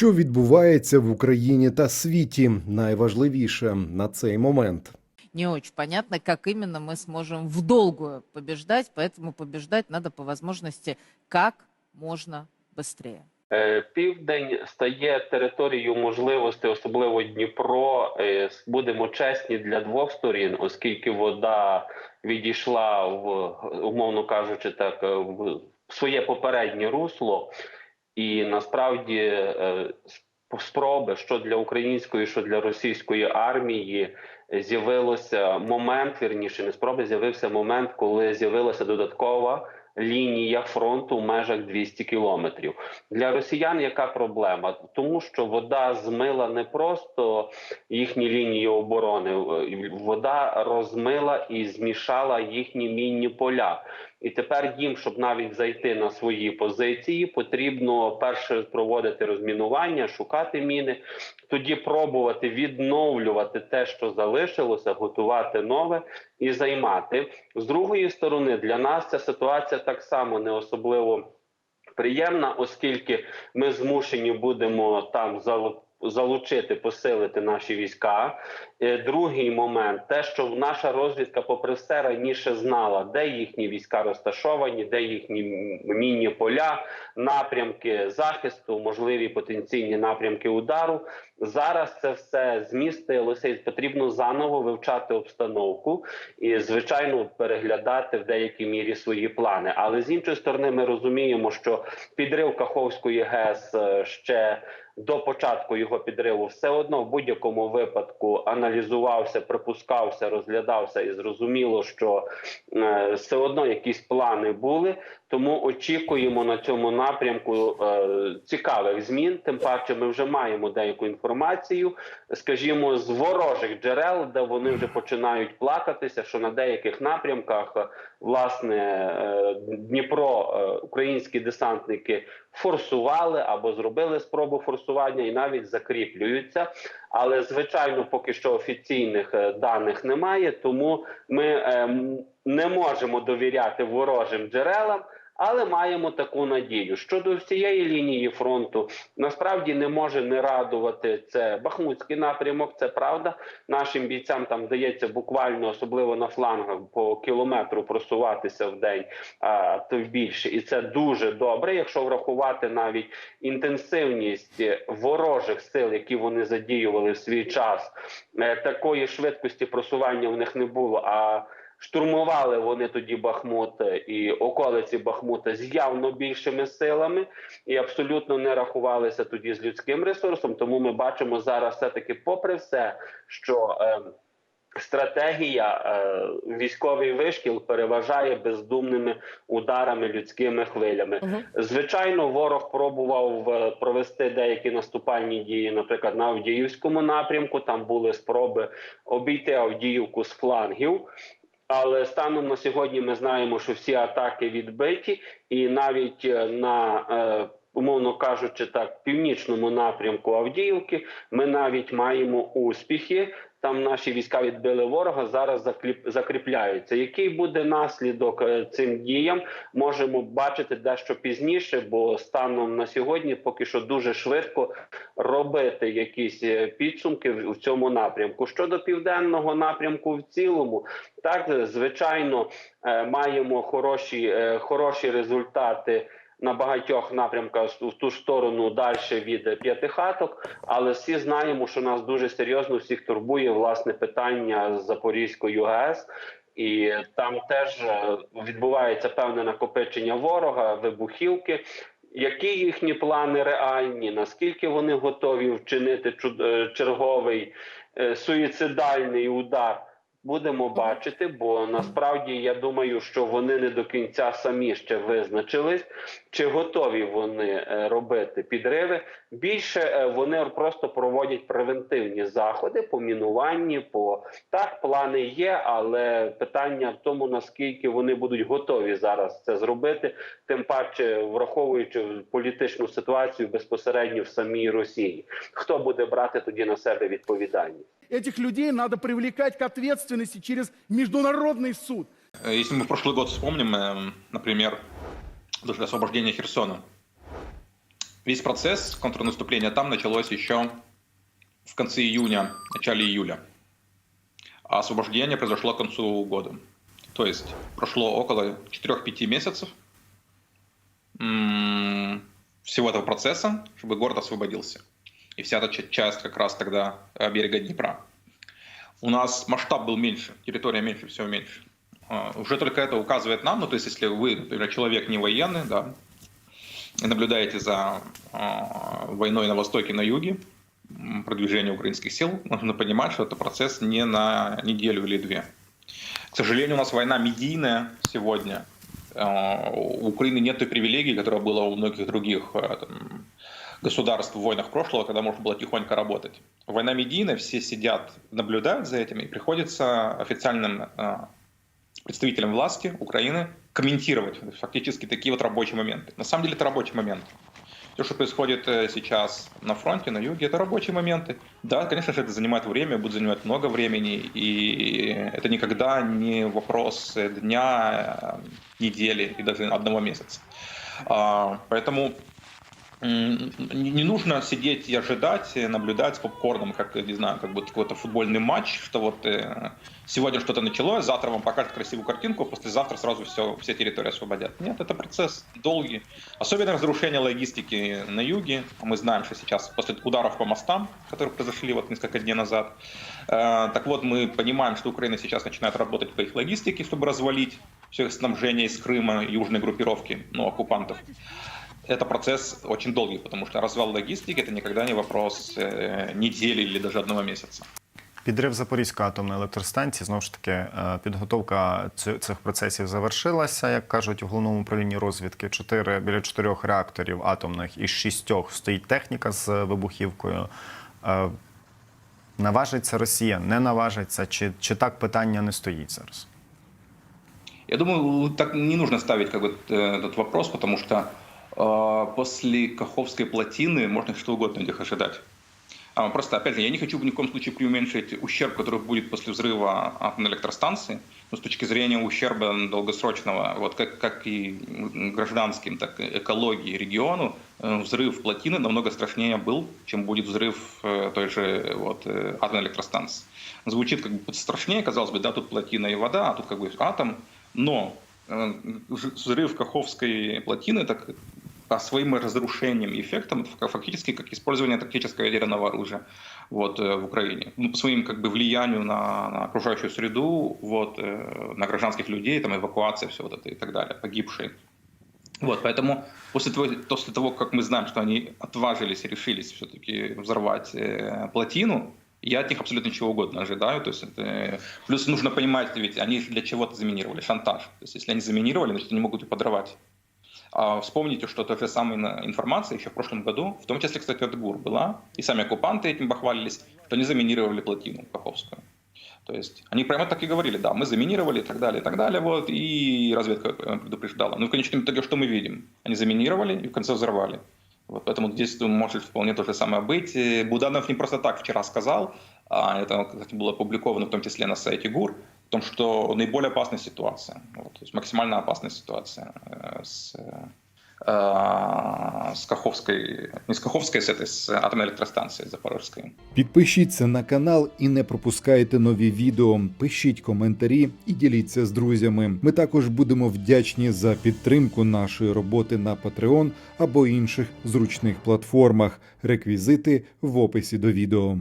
Що відбувається в Україні та світі, найважливіше на цей момент. не очень понятно, как именно мы сможем в долгую побеждать, поэтому побеждать надо по возможности как можно быстрее. Е, Південь стає територією можливостей, особливо Дніпро. Е, с- Будемо чесні для двох сторін, оскільки вода відійшла в умовно кажучи, так е, в своє попереднє русло, і насправді е, спроби, що для української, що для російської армії, е, з'явилося момент, вірніше, не спроби, з'явився момент, коли з'явилася додаткова лінія фронту в межах 200 кілометрів. Для росіян яка проблема? Тому що вода змила не просто їхні лінії оборони, вода розмила і змішала їхні мінні поля. І тепер їм, щоб навіть зайти на свої позиції, потрібно перше проводити розмінування, шукати міни, тоді пробувати відновлювати те, що залишилося, готувати нове і займати. З другої сторони, для нас ця ситуація так само не особливо приємна, оскільки ми змушені будемо там залучити, посилити наші війська. Е, Другий момент, те, що наша розвідка, попри все, раніше знала, де їхні війська розташовані, де їхні мінні поля, напрямки захисту, можливі потенційні напрямки удару. Зараз це все змістилося, і потрібно заново вивчати обстановку і, звичайно, переглядати в деякій мірі свої плани. Але з іншої сторони, ми розуміємо, що підрив Каховської ГЕС е, ще до початку його підриву все одно в будь-якому випадку аналізувався, припускався, розглядався, і зрозуміло, що е, все одно якісь плани були. Тому очікуємо на цьому напрямку е, цікавих змін. Тим паче, ми вже маємо деяку інформацію, скажімо, з ворожих джерел, де вони вже починають плакатися, що на деяких напрямках е, власне е, Дніпро, е, українські десантники форсували або зробили спробу форсування і навіть закріплюються. Але звичайно, поки що офіційних е, даних немає, тому ми е, не можемо довіряти ворожим джерелам. Але маємо таку надію щодо всієї лінії фронту. Насправді не може не радувати це Бахмутський напрямок. Це правда. Нашим бійцям там вдається буквально, особливо на флангах, по кілометру просуватися в день, а то більше, і це дуже добре. Якщо врахувати навіть інтенсивність ворожих сил, які вони задіювали в свій час, е, такої швидкості просування в них не було. А Штурмували вони тоді Бахмут і околиці Бахмута з явно більшими силами, і абсолютно не рахувалися тоді з людським ресурсом. Тому ми бачимо зараз, все таки, попри все, що е, стратегія е, військовий вишкіл переважає бездумними ударами людськими хвилями. Звичайно, ворог пробував е, провести деякі наступальні дії, наприклад, на Авдіївському напрямку. Там були спроби обійти Авдіївку з флангів. Але станом на сьогодні ми знаємо, що всі атаки відбиті, і навіть е, на е, умовно кажучи, так північному напрямку Авдіївки ми навіть маємо успіхи. Там наші війська відбили ворога. Зараз закріпляються. Який буде наслідок е, цим діям? Можемо бачити дещо пізніше, бо станом на сьогодні поки що дуже швидко робити якісь е, підсумки в цьому напрямку. Щодо південного напрямку, в цілому, так звичайно, е, маємо хороші, хороші результати. На багатьох напрямках в ту сторону далі від п'ятихаток, але всі знаємо, що нас дуже серйозно всіх турбує власне питання з Запорізькою ГЕС. І там теж е, відбувається певне накопичення ворога, вибухівки. Які їхні плани реальні? Наскільки вони готові вчинити е, черговий е, суїцидальний удар? Будемо бачити, бо насправді я думаю, що вони не до кінця самі ще визначились, чи готові вони е, робити підриви. Більше е, вони просто проводять превентивні заходи по мінуванні. По так, плани є, але питання в тому, наскільки вони будуть готові зараз це зробити, тим паче враховуючи політичну ситуацію безпосередньо в самій Росії. Хто буде брати тоді на себе відповідальність? Этих людей надо привлекать к ответственности через международный суд. Э, Если мы прошлый год вспомним, эм, например, даже освобождение Херсона. Весь процесс контрнаступления там началось еще в конце июня, начале июля. А освобождение произошло к концу года. То есть прошло около 4-5 месяцев всего этого процесса, чтобы город освободился. И вся эта ча- часть как раз тогда э, берега Днепра. У нас масштаб был меньше, территория меньше, всего меньше. А, Уже только это указывает нам, ну то есть если вы, например, человек не военный, да, и наблюдаете за а, войной на востоке, на юге, продвижение украинских сил, нужно понимать, что это процесс не на неделю или две. К сожалению, у нас война медийная сегодня. А, У Украины нет той привилегии, которая была у многих других а, там, государств в войнах прошлого, когда можно было тихонько работать. Война медийная, все сидят, наблюдают за этим, и приходится официальным а, представителям власти Украины комментировать фактически такие вот рабочие моменты. На самом деле это рабочий момент. Все, что происходит э, сейчас на фронте, на юге, это рабочие моменты. Да, конечно же, это занимает время, будет занимать много времени, и это никогда не вопрос э, дня, э, недели и даже одного месяца. А, Поэтому не нужно сидеть и ожидать, наблюдать с попкорном, как, не знаю, как будто какой-то футбольный матч, что вот э, сегодня что-то началось, завтра вам покажут красивую картинку, послезавтра сразу все, все территории освободят. Нет, это процесс долгий. Особенно разрушение логистики на юге. Мы знаем, что сейчас после ударов по мостам, которые произошли вот несколько дней назад, э, так вот мы понимаем, что Украина сейчас начинает работать по их логистике, чтобы развалить все их снабжение из Крыма, южной группировки, ну, оккупантов это процесс очень долгий, потому что развал логистики это никогда не вопрос э, недели или даже одного месяца. Підрив Запорізької атомної електростанції знову ж таки е, підготовка ці- цих процесів завершилася. Як кажуть у головному управлінні розвідки, чотири біля чотирьох реакторів атомних із шістьох стоїть техніка з вибухівкою. Е, Наважиться Росія, не наважиться, чи, чи так питання не стоїть зараз? Я думаю, так не нужно ставить как бы э, этот вопрос, потому что э, после Каховской плотины можно что угодно от них ожидать. А, Просто, опять же, я не хочу ни в коем случае преуменьшить ущерб, который будет после взрыва атомной электростанции, но с точки зрения ущерба долгосрочного, вот как, как и гражданским, так и экологии региону, э, взрыв плотины намного страшнее был, чем будет взрыв э, той же вот, э, атомной электростанции. Звучит как бы страшнее, казалось бы, да, тут плотина и вода, а тут как бы атом, но взрыв Каховской плотины так своим разрушениям и эффектам это фактически как использование тактического ядерного оружия вот, э, в Украине. Ну, по своим как бы, влиянию на, на окружающую среду, вот, э, на гражданских людей, там, эвакуация, все вот это и так далее, погибшие. Вот, поэтому после того, после того, как мы знаем, что они отважились и решились все-таки взорвать э, плотину, я от них абсолютно чего угодно ожидаю. То есть это... Плюс нужно понимать, ведь они для чего-то заминировали, шантаж. То есть если они заминировали, значит они могут и подорвать. А вспомните, что та же на- информация еще в прошлом году, в том числе, кстати, от ГУР была, и сами оккупанты этим бахвалились, что они заминировали плотину Каховскую. То есть они прямо так и говорили, да, мы заминировали и так далее, и так далее, вот, и разведка э, предупреждала. Но в конечном итоге что мы видим? Они заминировали и в конце взорвали. Вот, поэтому здесь думаю, может вполне то же самое быть. Буданов не просто так вчера сказал, а это, кстати, было опубликовано в том числе на сайте ГУР, том, что наиболее опасная ситуация, вот, то есть максимально опасная ситуация э, с, э, с Каховской, не с Каховской, с этой, с атомной электростанцией Запорожской. Підпишіться на канал і не пропускайте нові відео. Пишіть коментарі і діліться з друзями. Ми також будемо вдячні за підтримку нашої роботи на Patreon або інших зручних платформах. Реквізити в описі до відео.